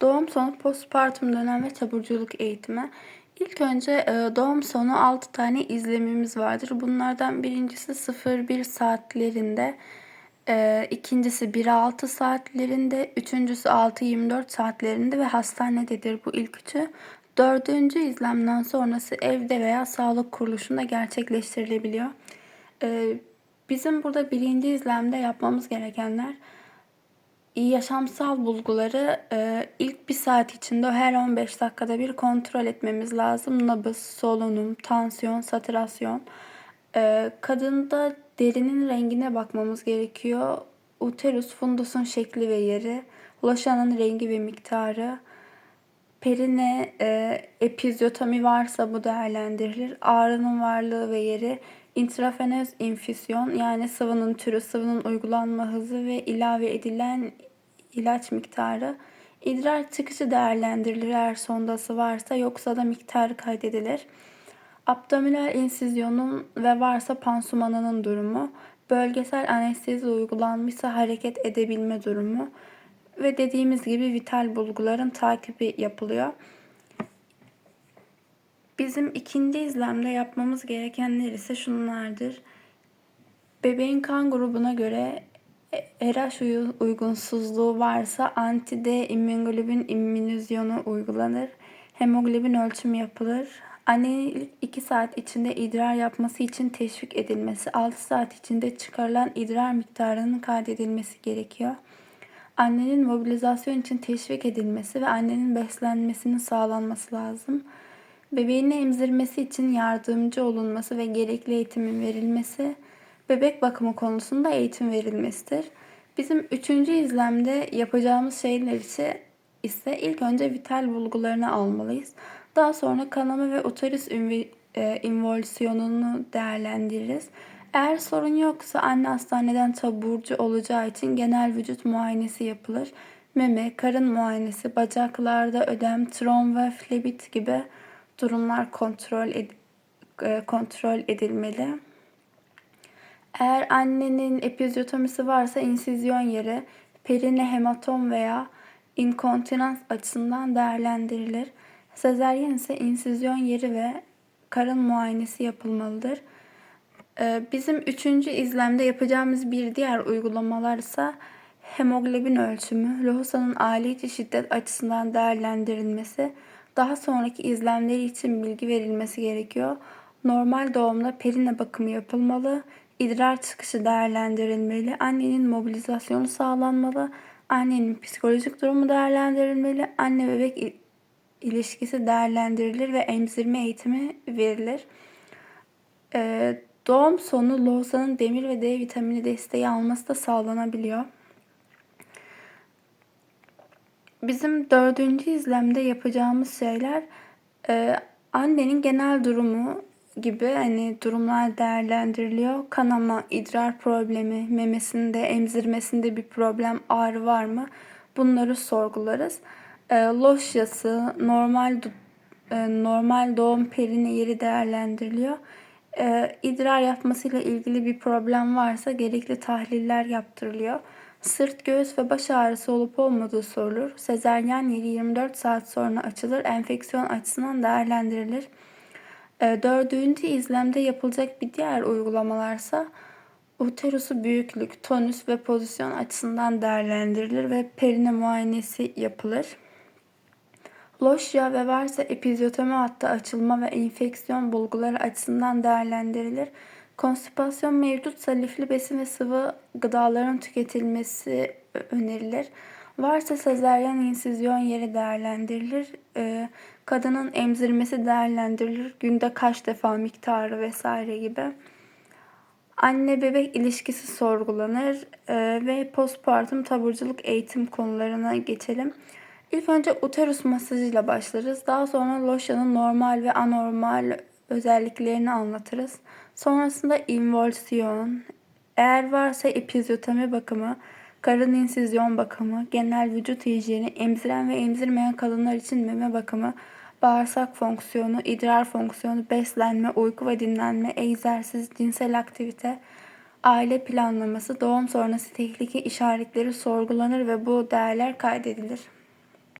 Doğum sonu postpartum dönem ve taburculuk eğitimi. İlk önce e, doğum sonu 6 tane izlemimiz vardır. Bunlardan birincisi 0-1 saatlerinde, e, ikincisi 1-6 saatlerinde, üçüncüsü 6-24 saatlerinde ve hastanededir bu ilk üçü. Dördüncü izlemden sonrası evde veya sağlık kuruluşunda gerçekleştirilebiliyor. E, bizim burada birinci izlemde yapmamız gerekenler yaşamsal bulguları e, ilk bir saat içinde her 15 dakikada bir kontrol etmemiz lazım. Nabız, solunum, tansiyon, saturasyon. E, kadında derinin rengine bakmamız gerekiyor. Uterus, fundusun şekli ve yeri, loşanın rengi ve miktarı, perine, e, epizyotomi varsa bu değerlendirilir. Ağrının varlığı ve yeri, intravenöz infüzyon yani sıvının türü, sıvının uygulanma hızı ve ilave edilen ilaç miktarı, idrar çıkışı değerlendirilir eğer sondası varsa yoksa da miktarı kaydedilir. Abdominal insizyonun ve varsa pansumanının durumu, bölgesel anestezi uygulanmışsa hareket edebilme durumu ve dediğimiz gibi vital bulguların takibi yapılıyor. Bizim ikinci izlemde yapmamız gerekenler ise şunlardır. Bebeğin kan grubuna göre RH uygunsuzluğu varsa anti-D immunoglobulin immünizyonu uygulanır. Hemoglobin ölçümü yapılır. Annenin 2 saat içinde idrar yapması için teşvik edilmesi, 6 saat içinde çıkarılan idrar miktarının kaydedilmesi gerekiyor. Annenin mobilizasyon için teşvik edilmesi ve annenin beslenmesinin sağlanması lazım. Bebeğin emzirmesi için yardımcı olunması ve gerekli eğitimin verilmesi, bebek bakımı konusunda eğitim verilmesidir. Bizim üçüncü izlemde yapacağımız şeyler ise, ise ilk önce vital bulgularını almalıyız. Daha sonra kanama ve uterus e, involsiyonunu değerlendiririz. Eğer sorun yoksa anne hastaneden taburcu olacağı için genel vücut muayenesi yapılır. Meme, karın muayenesi, bacaklarda ödem, trom ve flebit gibi durumlar kontrol ed e, kontrol edilmeli. Eğer annenin epizyotomisi varsa insizyon yeri perine hematom veya inkontinans açısından değerlendirilir. Sezeryen ise insizyon yeri ve karın muayenesi yapılmalıdır. Ee, bizim üçüncü izlemde yapacağımız bir diğer uygulamalar ise hemoglobin ölçümü, lohusanın aile şiddet açısından değerlendirilmesi, daha sonraki izlemleri için bilgi verilmesi gerekiyor. Normal doğumda perine bakımı yapılmalı, idrar çıkışı değerlendirilmeli, annenin mobilizasyonu sağlanmalı, annenin psikolojik durumu değerlendirilmeli, anne bebek ilişkisi değerlendirilir ve emzirme eğitimi verilir. Ee, doğum sonu lohusanın demir ve D vitamini desteği alması da sağlanabiliyor. Bizim dördüncü izlemde yapacağımız şeyler e, annenin genel durumu gibi hani durumlar değerlendiriliyor. Kanama, idrar problemi, memesinde, emzirmesinde bir problem, ağrı var mı? Bunları sorgularız. E, loşyası, normal e, normal doğum perine yeri değerlendiriliyor. E, idrar yapmasıyla ilgili bir problem varsa gerekli tahliller yaptırılıyor. Sırt, göğüs ve baş ağrısı olup olmadığı sorulur. Sezeryen yeri 24 saat sonra açılır. Enfeksiyon açısından değerlendirilir. E, dördüncü izlemde yapılacak bir diğer uygulamalarsa uterusu büyüklük, tonüs ve pozisyon açısından değerlendirilir ve perine muayenesi yapılır. Loşya ve varsa epizyotomi hattı açılma ve enfeksiyon bulguları açısından değerlendirilir. Konstipasyon mevcutsa lifli besin ve sıvı gıdaların tüketilmesi önerilir. Varsa sezeryan insizyon yeri değerlendirilir. Ee, kadının emzirmesi değerlendirilir. Günde kaç defa miktarı vesaire gibi. Anne bebek ilişkisi sorgulanır ee, ve postpartum taburculuk eğitim konularına geçelim. İlk önce uterus masajıyla başlarız. Daha sonra loşanın normal ve anormal özelliklerini anlatırız. Sonrasında involsiyon, eğer varsa epizyotomi bakımı, karın insizyon bakımı, genel vücut hijyeni, emziren ve emzirmeyen kadınlar için meme bakımı, bağırsak fonksiyonu, idrar fonksiyonu, beslenme, uyku ve dinlenme, egzersiz, cinsel aktivite, aile planlaması, doğum sonrası tehlike işaretleri sorgulanır ve bu değerler kaydedilir.